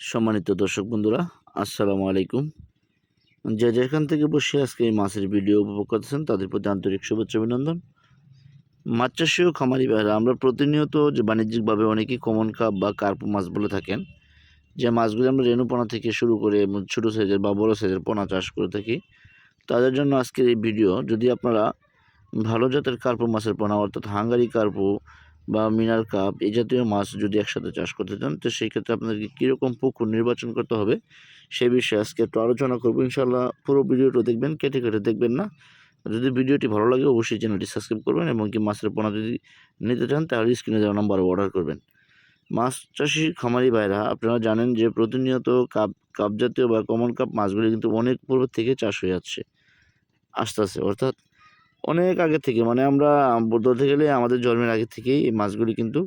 সম্মানিত দর্শক বন্ধুরা, আসসালামু আলাইকুম। যে যেখান থেকে বসে আজকে এই মাছের ভিডিও উপভোগ করতেছেন, তাদের প্রতি আন্তরিক শুভেচ্ছা, অভিনন্দন। মাছ চাষি ও খামারি ভাইরা আমরা প্রতিনিয়ত যে বাণিজ্যিকভাবে অনেকেই কমন কাপ বা কার্প মাছ বলে থাকেন, যে মাছগুলি আমরা রেণুপোনা থেকে শুরু করে ছোটো সাইজের বা বড়ো সাইজের পোনা চাষ করে থাকি, তাদের জন্য আজকের এই ভিডিও, যদি আপনারা ভালো জাতের কার্পো মাছের পোনা, অর্থাৎ হাঙ্গারি কার্পো বা মিনার কাপ এই জাতীয় মাছ যদি একসাথে চাষ করতে চান, তো সেই ক্ষেত্রে আপনাদেরকে কীরকম পুকুর নির্বাচন করতে হবে সে বিষয়ে আজকে একটু আলোচনা করব। ইনশাল্লাহ পুরো ভিডিওটা দেখবেন, কেটে কেটে দেখবেন না। যদি ভিডিওটি ভালো লাগে অবশ্যই চ্যানেলটি সাবস্ক্রাইব করবেন এবং কি মাছের পোনা যদি নিতে চান, তাহলে স্ক্রিনে দেওয়া নাম্বারে অর্ডার করবেন। মাছ চাষি খামারি ভাইরা, আপনারা জানেন যে প্রতিনিয়ত কাপ কাপ জাতীয় বা কমন কাপ মাছগুলি কিন্তু অনেক পূর্ব থেকে চাষ হয়ে যাচ্ছে আস্তে আস্তে অর্থাৎ অনেক আগে থেকে মানে আমরা বলতে গেলে আমাদের জন্মের আগে থেকেই এই মাছগুলি কিন্তু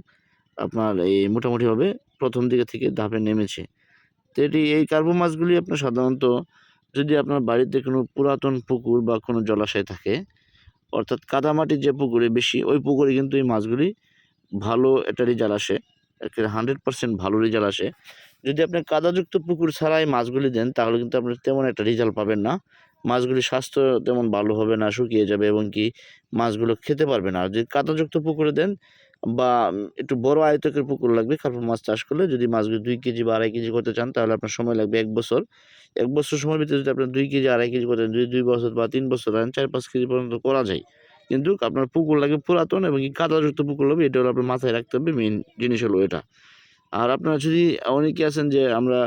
আপনার এই মোটামুটিভাবে প্রথম দিকে থেকে ধাপে নেমেছে। তো এটি, এই কার্বো মাছগুলি আপনার সাধারণত যদি আপনার বাড়িতে কোনো পুরাতন পুকুর বা কোনো জলাশয় থাকে, অর্থাৎ কাদামাটির যে পুকুরে বেশি, ওই পুকুরে কিন্তু এই মাছগুলি ভালো একটা রেজাল্ট আসে হান্ড্রেড পার্সেন্ট ভালো রেজাল্ট আসে। যদি আপনি কাদাযুক্ত পুকুর ছাড়াই মাছগুলি দেন, তাহলে কিন্তু আপনি তেমন একটা রেজাল্ট পাবেন না। মাছগুলির স্বাস্থ্য তেমন ভালো হবে না, শুকিয়ে যাবে এবং কি মাছগুলো খেতে পারবে না। যদি কাদাযুক্ত পুকুরে দেন বা একটু বড় আয়তকের পুকুর লাগবে কার্পো মাছ চাষ করলে যদি মাছগুলো দুই কেজি বা আড়াই কেজি করতে চান তাহলে আপনার সময় লাগবে এক বছর। এক বছর সময়ের ভিতরে যদি আপনার দুই কেজি, আড়াই কেজি করতে দুই দুই বছর বা তিন বছর আনেন, চার পাঁচ কেজি পর্যন্ত করা যায়। কিন্তু আপনার পুকুর লাগবে পুরাতন এবং কাদাযুক্ত পুকুর লাগবে, এটা হলো আপনার মাথায় রাখতে হবে মেন জিনিস হলো এটা। আর আপনারা যদি অনেকে আছেন যে আমরা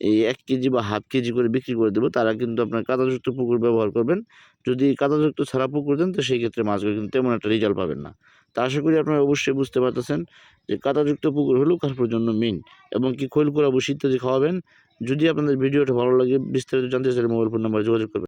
এই এক কেজি বা হাফ কেজি করে বিক্রি করে দেবো, তারা কিন্তু আপনার কাদাযুক্ত পুকুর ব্যবহার করবেন। যদি কাদাযুক্ত ছাড়া পুকুর দেন, তো সেই ক্ষেত্রে মাছগুলো কিন্তু তেমন একটা রেজাল্ট পাবেন না। তা আশা করি আপনারা অবশ্যই বুঝতে পারতেছেন যে কাদাযুক্ত পুকুর হলেও কার্পোর জন্য মেন এবং কি খৈল বসে ইত্যাদি খাওয়াবেন। যদি আপনাদের ভিডিওটা ভালো লাগে, বিস্তারিত জানতে চাইলে মোবাইল ফোন নাম্বারে যোগাযোগ করবেন।